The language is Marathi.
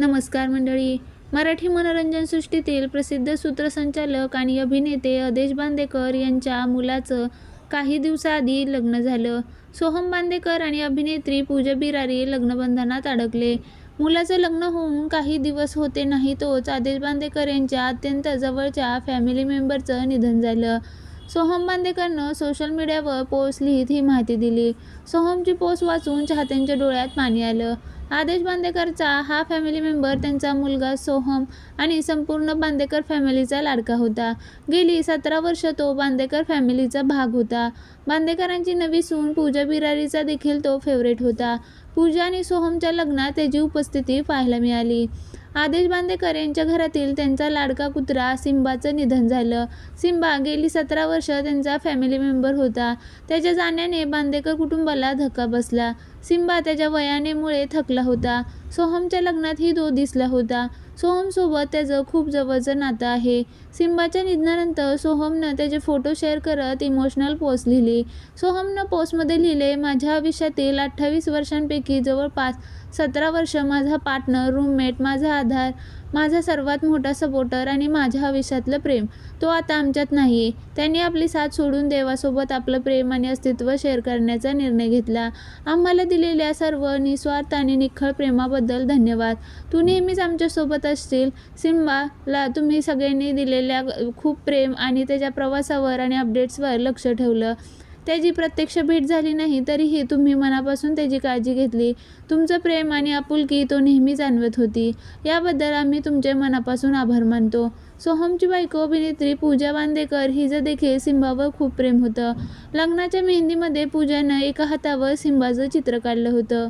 नमस्कार मंडळी. मराठी मनोरंजन सृष्टीतील प्रसिद्ध सूत्रसंचालक आणि अभिनेते अदेश बांदेकर यांच्या मुलाचं काही दिवसाआधी लग्न झालं. सोहम बांदेकर आणि अभिनेत्री पूजा बिरारी लग्नबंधनात अडकले. मुलाचं लग्न होऊन काही दिवस होते नाही तोच आदेश बांदेकर यांच्या अत्यंत जवळच्या फॅमिली मेंबरचं निधन झालं. सोहम बांदेकरनं सोशल मीडियावर पोस्ट लिहित ही माहिती दिली. सोहमची पोस्ट वाचून चाहत्यांच्या डोळ्यात पाणी आलं. आदेश बांदेकरचा हा फॅमिली मेंबर त्यांचा मुलगा सोहम आणि संपूर्ण बांदेकर फॅमिलीचा लाडका होता. गेली सतरा वर्ष तो बांदेकर फॅमिलीचा भाग होता. बांदेकरांची नवी सून पूजा बिरारीचा देखील तो फेवरेट होता. पूजा आणि सोहमच्या लग्नात त्याची उपस्थिती पाहायला मिळाली. आदेश बांदेकर यांच्या घरातील त्यांचा लाडका कुत्रा सिंबाचं निधन झालं. सिंबा गेली सतरा वर्ष त्यांचा फॅमिली मेंबर होता. त्याच्या जाण्याने बांदेकर कुटुंबाला धक्का बसला. सिम्बा त्याच्या वयानेमुळे थकला होता. सोहमच्या लग्नातही तो दिसला होता. सोहमसोबत त्याचं खूप जवळचं नातं आहे. सिम्बाच्या निधनानंतर सोहमनं त्याचे फोटो शेअर करत इमोशनल पोस्ट लिहिली. सोहमनं पोस्टमध्ये लिहिले माझ्या आयुष्यातील अठ्ठावीस वर्षांपैकी जवळपास सतरा वर्ष माझा पार्टनर रूममेट माझा आधार माझा सर्वात मोठा सपोर्टर आणि माझ्या आयुष्यातलं प्रेम. तो आता आमच्यात नाही त्यांनी आपली साथ सोडून देवासोबत आपलं प्रेम आणि अस्तित्व शेअर करण्याचा निर्णय घेतला. आम्हाला दिलेल्या सर्व निस्वार्थ आणि निखळ प्रेमाबद्दल धन्यवाद. तू नेहमीच आमच्यासोबत असशील. सिम्बाला तुम्ही सगळ्यांनी दिलेल्या खूप प्रेम आणि त्याच्या प्रवासावर आणि अपडेट्सवर लक्ष ठेवलं. त्याची प्रत्यक्ष भेट झाली नाही तरीही तुम्ही मनापासून त्याची काळजी घेतली. तुमचं प्रेम आणि आपुलकी तो नेहमी जाणवत होती. याबद्दल आम्ही तुमचे मनापासून आभार मानतो. सोहमची बायको अभिनेत्री पूजा बांदेकर हिचं देखील सिंबावर खूप प्रेम होतं. लग्नाच्या मेहंदीमध्ये पूजानं एका हातावर सिंबाचं चित्र काढलं होतं.